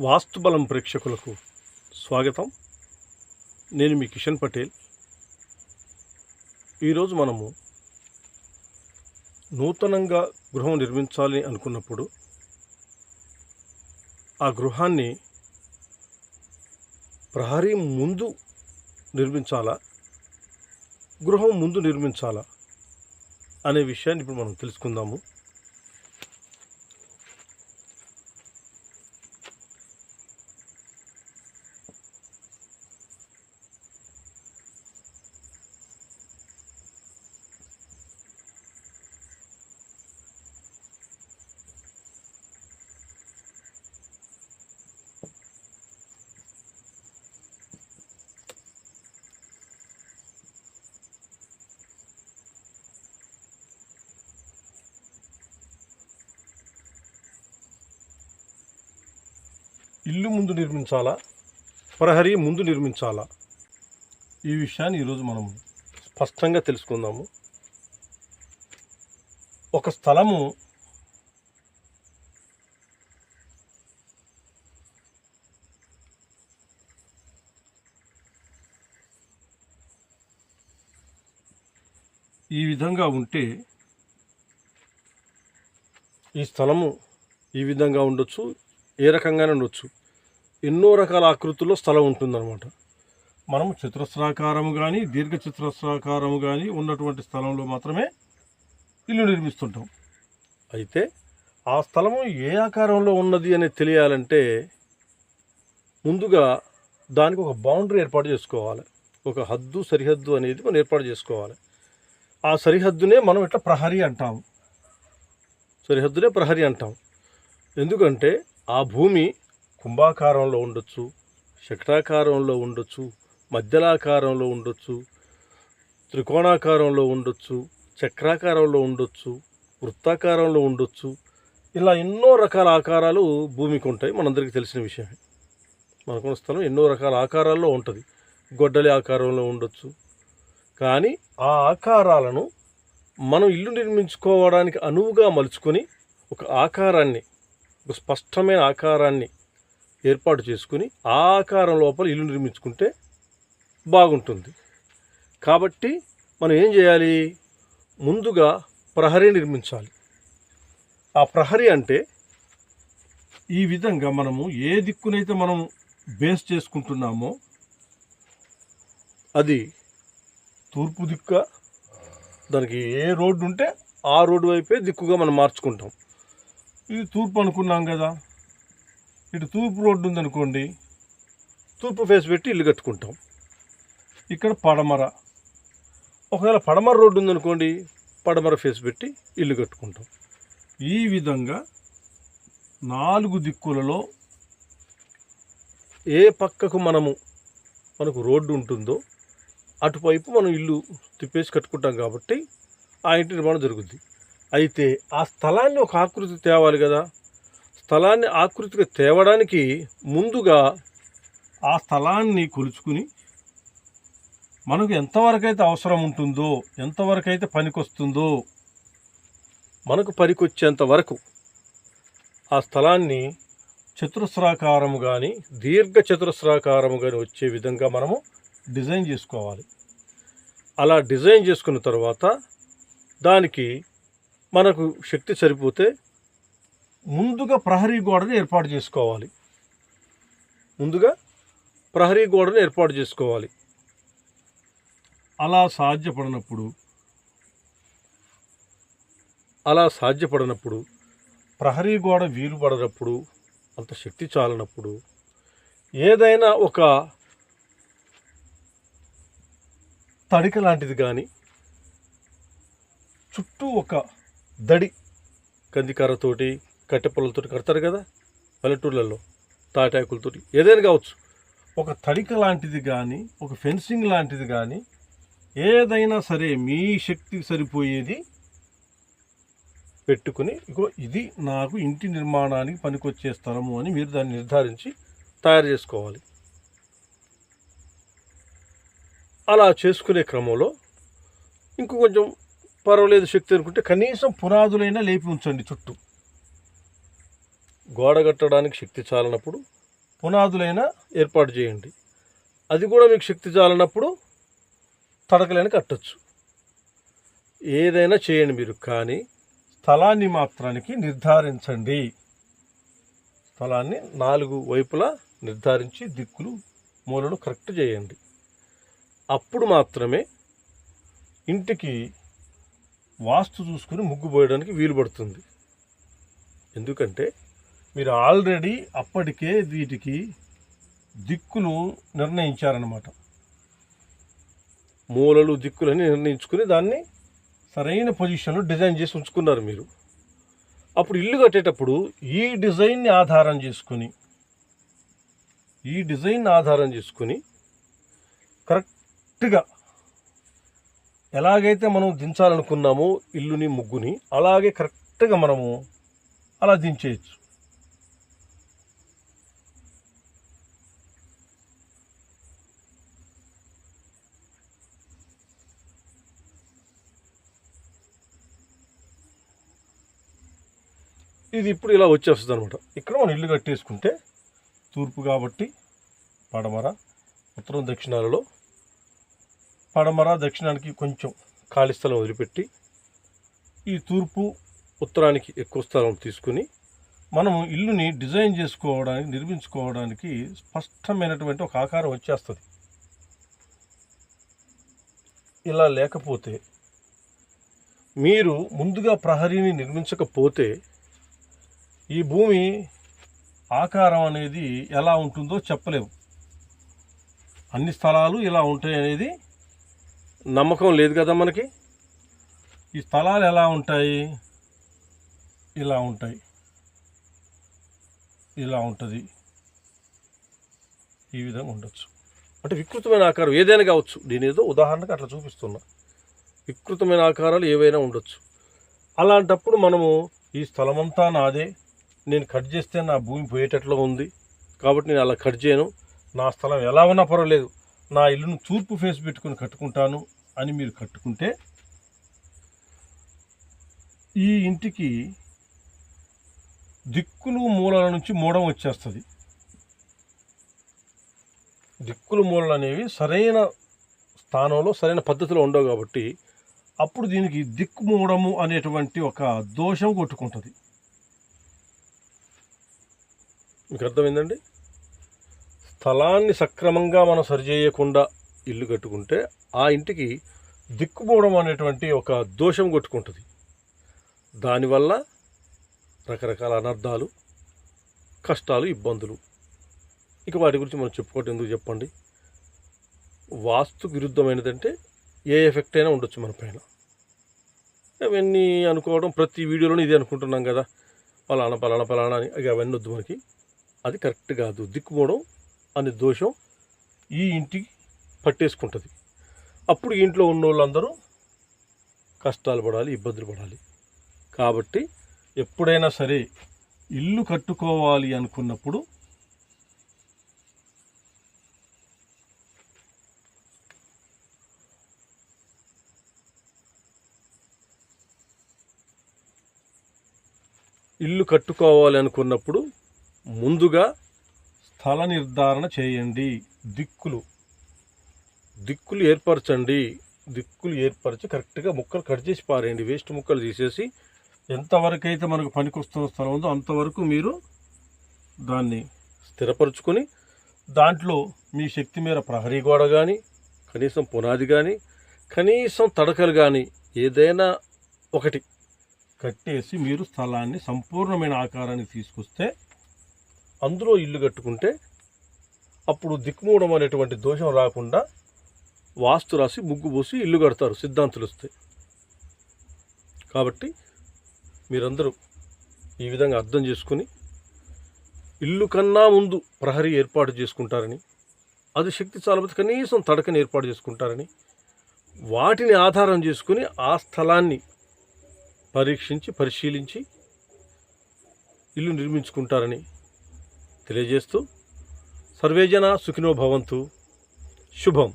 వాస్తుబలం ప్రేక్షకులకు స్వాగతం. నేను మీ కిషన్ పటేల్. ఈరోజు మనము నూతనంగా గృహం నిర్మించాలి అనుకున్నప్పుడు ఆ గృహాన్ని ప్రహరీ ముందు నిర్మించాలా? గృహం ముందు నిర్మించాలా? అనే విషయాన్ని ఇప్పుడు మనం తెలుసుకుందాము. ఇల్లు ముందు నిర్మించాలా? ప్రహరీ ముందు నిర్మించాలా? ఈ విషయాన్ని ఈరోజు మనం స్పష్టంగా తెలుసుకుందాము. ఒక స్థలము ఈ విధంగా ఉంటే ఈ స్థలము ఈ విధంగా ఉండొచ్చు ఏ రకంగానే ఉండొచ్చు. ఎన్నో రకాల ఆకృతుల్లో స్థలం ఉంటుందన్నమాట. మనం చతురస్రాకారము కానీ దీర్ఘ చతురస్రాకారము కానీ ఉన్నటువంటి స్థలంలో మాత్రమే ఇల్లు నిర్మిస్తుంటాం. అయితే ఆ స్థలము ఏ ఆకారంలో ఉన్నది అనేది తెలియాలంటే ముందుగా దానికి ఒక బౌండరీ ఏర్పాటు చేసుకోవాలి. ఒక హద్దు సరిహద్దు అనేది మనం ఏర్పాటు చేసుకోవాలి. ఆ సరిహద్దునే మనం ఇట్లా ప్రహరీ అంటాం సరిహద్దునే ప్రహరీ అంటాం ఎందుకంటే ఆ భూమి కుంభాకారంలో ఉండొచ్చు షట్రాకారంలో ఉండొచ్చు మధ్యలాకారంలో ఉండొచ్చు త్రికోణాకారంలో ఉండొచ్చు చక్రాకారంలో ఉండొచ్చు వృత్తాకారంలో ఉండొచ్చు. ఇలా ఎన్నో రకాల ఆకారాలు భూమికి ఉంటాయి. మనందరికీ తెలిసిన విషయమే. మనకున్న స్థలం ఎన్నో రకాల ఆకారాల్లో ఉంటుంది. గొడ్డలి ఆకారంలో ఉండొచ్చు. కానీ ఆ ఆకారాలను మనం ఇల్లు నిర్మించుకోవడానికి అనువుగా మలుచుకొని ఒక ఆకారాన్ని ఒక స్పష్టమైన ఆకారాన్ని ఏర్పాటు చేసుకుని ఆ ఆకారం లోపల ఇల్లు నిర్మించుకుంటే బాగుంటుంది. కాబట్టి మనం ఏం చేయాలి? ముందుగా ప్రహరీ నిర్మించాలి. ఆ ప్రహరీ అంటే ఈ విధంగా మనము ఏ దిక్కునైతే మనం బేస్ చేసుకుంటున్నామో అది తూర్పు దిక్క దానికి ఏ రోడ్డు ఉంటే ఆ రోడ్డు వైపే దిక్కుగా మనం మార్చుకుంటాం. ఇది తూర్పు అనుకున్నాం కదా. ఇటు తూర్పు రోడ్డు ఉందనుకోండి తూర్పు ఫేస్ పెట్టి ఇల్లు కట్టుకుంటాం. ఇక్కడ పడమర. ఒకవేళ పడమర రోడ్డు ఉందనుకోండి పడమర ఫేస్ పెట్టి ఇల్లు కట్టుకుంటాం. ఈ విధంగా నాలుగు దిక్కులలో ఏ పక్కకు మనము మనకు రోడ్డు ఉంటుందో అటువైపు మనం ఇల్లు తిప్పేసి కట్టుకుంటాం కాబట్టి ఆ ఇంటి నిర్మాణం జరుగుద్ది. అయితే ఆ స్థలాన్ని ఒక ఆకృతి తేవాలి కదా. స్థలాన్ని ఆకృతిగా తేవడానికి ముందుగా ఆ స్థలాన్ని కొలుచుకుని మనకు ఎంతవరకు అయితే అవసరం ఉంటుందో ఎంతవరకు అయితే పనికొస్తుందో మనకు పనికొచ్చేంత వరకు ఆ స్థలాన్ని చతురస్రాకారము కానీ దీర్ఘ చతురస్రాకారము కానీ వచ్చే విధంగా మనము డిజైన్ చేసుకోవాలి. అలా డిజైన్ చేసుకున్న తర్వాత దానికి మనకు శక్తి సరిపోతే ముందుగా ప్రహరీ గోడని ఏర్పాటు చేసుకోవాలి. ముందుగా ప్రహరీ గోడని ఏర్పాటు చేసుకోవాలి. అలా సాధ్యపడినప్పుడు అలా సాధ్యపడినప్పుడు ప్రహరీ గోడ వీలు పడినప్పుడు అంత శక్తి చాలనప్పుడు ఏదైనా ఒక తడిక లాంటిది కానీ చుట్టూ ఒక దడి కందికర్రతోటి కట్టెపొలతోటి కడతారు కదా పల్లెటూర్లలో తాటాకులతో ఏదైనా కావచ్చు. ఒక తడిక లాంటిది కానీ ఒక ఫెన్సింగ్ లాంటిది కానీ ఏదైనా సరే మీ శక్తికి సరిపోయేది పెట్టుకుని ఇగో ఇది నాకు ఇంటి నిర్మాణానికి పనికొచ్చే స్థలము అని మీరు దాన్ని నిర్ధారించి తయారు చేసుకోవాలి. అలా చేసుకునే క్రమంలో ఇంకో కొంచెం పర్వాలేదు శక్తి అనుకుంటే కనీసం పునాదులైనా లేపి ఉంచండి చుట్టూ. గోడ కట్టడానికి శక్తి చాలనప్పుడు పునాదులైనా ఏర్పాటు చేయండి. అది కూడా మీకు శక్తి చాలనప్పుడు తడకలైన కట్టచ్చు. ఏదైనా చేయండి మీరు కానీ స్థలాన్ని మాత్రానికి నిర్ధారించండి. స్థలాన్ని నాలుగు వైపులా నిర్ధారించి దిక్కులు మూలను కరెక్ట్ చేయండి. అప్పుడు మాత్రమే ఇంటికి వాస్తు చూసుకుని ముగ్గు పోయడానికి వీలు పడుతుంది. ఎందుకంటే మీరు ఆల్రెడీ అప్పటికే వీటికి దిక్కులు నిర్ణయించారన్నమాట. మూలలు దిక్కులని నిర్ణయించుకుని దాన్ని సరైన పొజిషన్లో డిజైన్ చేసి ఉంచుకున్నారు మీరు. అప్పుడు ఇల్లు కట్టేటప్పుడు ఈ డిజైన్ని ఆధారం చేసుకుని ఈ డిజైన్ ఆధారం చేసుకుని కరెక్ట్గా ఎలాగైతే మనం దించాలనుకున్నామో ఇల్లుని ముగ్గుని అలాగే కరెక్ట్గా మనము అలా దించేయచ్చు. ఇది ఇప్పుడు ఇలా వచ్చేస్తుంది అనమాట ఇక్కడ మనం ఇల్లు కట్టేసుకుంటే తూర్పు కాబట్టి పడమర ఉత్తరం దక్షిణాలలో పడమర దక్షిణానికి కొంచెం ఖాళీ స్థలం వదిలిపెట్టి ఈ తూర్పు ఉత్తరానికి ఎక్కువ స్థలం తీసుకుని మనము ఇల్లుని డిజైన్ చేసుకోవడానికి నిర్మించుకోవడానికి స్పష్టమైనటువంటి ఒక ఆకారం వచ్చేస్తుంది. ఇలా లేకపోతే మీరు ముందుగా ప్రహరీని నిర్మించకపోతే ఈ భూమి ఆకారం అనేది ఎలా ఉంటుందో చెప్పలేము. అన్ని స్థలాలు ఇలా ఉంటాయి అనేది నమ్మకం లేదు కదా మనకి? ఈ స్థలాలు ఎలా ఉంటాయి? ఇలా ఉంటాయి. ఇలా ఉంటుంది. ఈ విధంగా ఉండొచ్చు. అంటే వికృతమైన ఆకారం ఏదైనా కావచ్చు. దీని ఏదో ఉదాహరణకు అట్లా చూపిస్తున్నా. వికృతమైన ఆకారాలు ఏవైనా ఉండొచ్చు. అలాంటప్పుడు మనము ఈ స్థలమంతా నాదే. నేను కట్ చేస్తే నా భూమి పోయేటట్లు ఉంది. కాబట్టి నేను అలా కట్ చేయను. నా స్థలం ఎలా ఉన్నా పర్వాలేదు. నా ఇల్లును తూర్పు ఫేస్ పెట్టుకుని కట్టుకుంటాను అని మీరు కట్టుకుంటే ఈ ఇంటికి దిక్కులు మూలల నుంచి మూడం వచ్చేస్తుంది. దిక్కులు మూలలు అనేవి సరైన స్థానంలో సరైన పద్ధతిలో ఉండవు కాబట్టి అప్పుడు దీనికి దిక్కు మూడము అనేటువంటి ఒక దోషం కొట్టుకుంటుంది. మీకు అర్థమైందండి? స్థలాన్ని సక్రమంగా మనం సరిచేయకుండా ఇల్లు కట్టుకుంటే ఆ ఇంటికి దిక్కుపోవడం అనేటువంటి ఒక దోషం కొట్టుకుంటుంది. దానివల్ల రకరకాల అనర్థాలు కష్టాలు ఇబ్బందులు. ఇక వాటి గురించి మనం చెప్పుకోవటం ఎందుకు చెప్పండి? వాస్తు విరుద్ధమైనదంటే ఏ ఎఫెక్ట్ అయినా ఉండొచ్చు మన పైన. అవన్నీ అనుకోవడం ప్రతి వీడియోలోనే ఇదే అనుకుంటున్నాం కదా. పలానా పలానా పలానా అని అవన్నీ వద్దు మనకి. అది కరెక్ట్ కాదు. దిక్కుపోవడం అనే దోషం ఈ ఇంటికి పట్టేసుకుంటుంది. అప్పుడు ఇంట్లో ఉన్న వాళ్ళందరూ కష్టాలు పడాలి ఇబ్బందులు పడాలి. కాబట్టి ఎప్పుడైనా సరే ఇల్లు కట్టుకోవాలి అనుకున్నప్పుడు ఇల్లు కట్టుకోవాలి అనుకున్నప్పుడు ముందుగా స్థల నిర్ధారణ చేయండి. దిక్కులు. దిక్కులు ఏర్పరచండి. దిక్కులు ఏర్పరిచి కరెక్ట్గా ముక్కలు కట్ చేసి పారేయండి. వేస్ట్ ముక్కలు తీసేసి ఎంతవరకు అయితే మనకు పనికొస్తున్న స్థలం ఉందో అంతవరకు మీరు దాన్ని స్థిరపరచుకొని దాంట్లో మీ శక్తి మేర ప్రహరీ గోడ కానీ కనీసం పునాది కానీ కనీసం తడకలు కానీ ఏదైనా ఒకటి కట్టేసి మీరు స్థలాన్ని సంపూర్ణమైన ఆకారాన్ని తీసుకొస్తే అందులో ఇల్లు కట్టుకుంటే అప్పుడు దిక్కుమూడం అనేటువంటి దోషం రాకుండా వాస్తు రాసి ముగ్గు పోసి ఇల్లు కడతారు సిద్ధాంతులు వస్తాయి కాబట్టి మీరందరూ ఈ విధంగా అర్థం చేసుకుని ఇల్లు కన్నా ముందు ప్రహరీ ఏర్పాటు చేసుకుంటారని అది శక్తి చాలకపోతే కనీసం తడకని ఏర్పాటు చేసుకుంటారని వాటిని ఆధారం చేసుకుని ఆ స్థలాన్ని పరీక్షించి పరిశీలించి ఇల్లు నిర్మించుకుంటారని తెలియజేస్తూ సర్వేజన సుఖినో భవంతు. శుభం.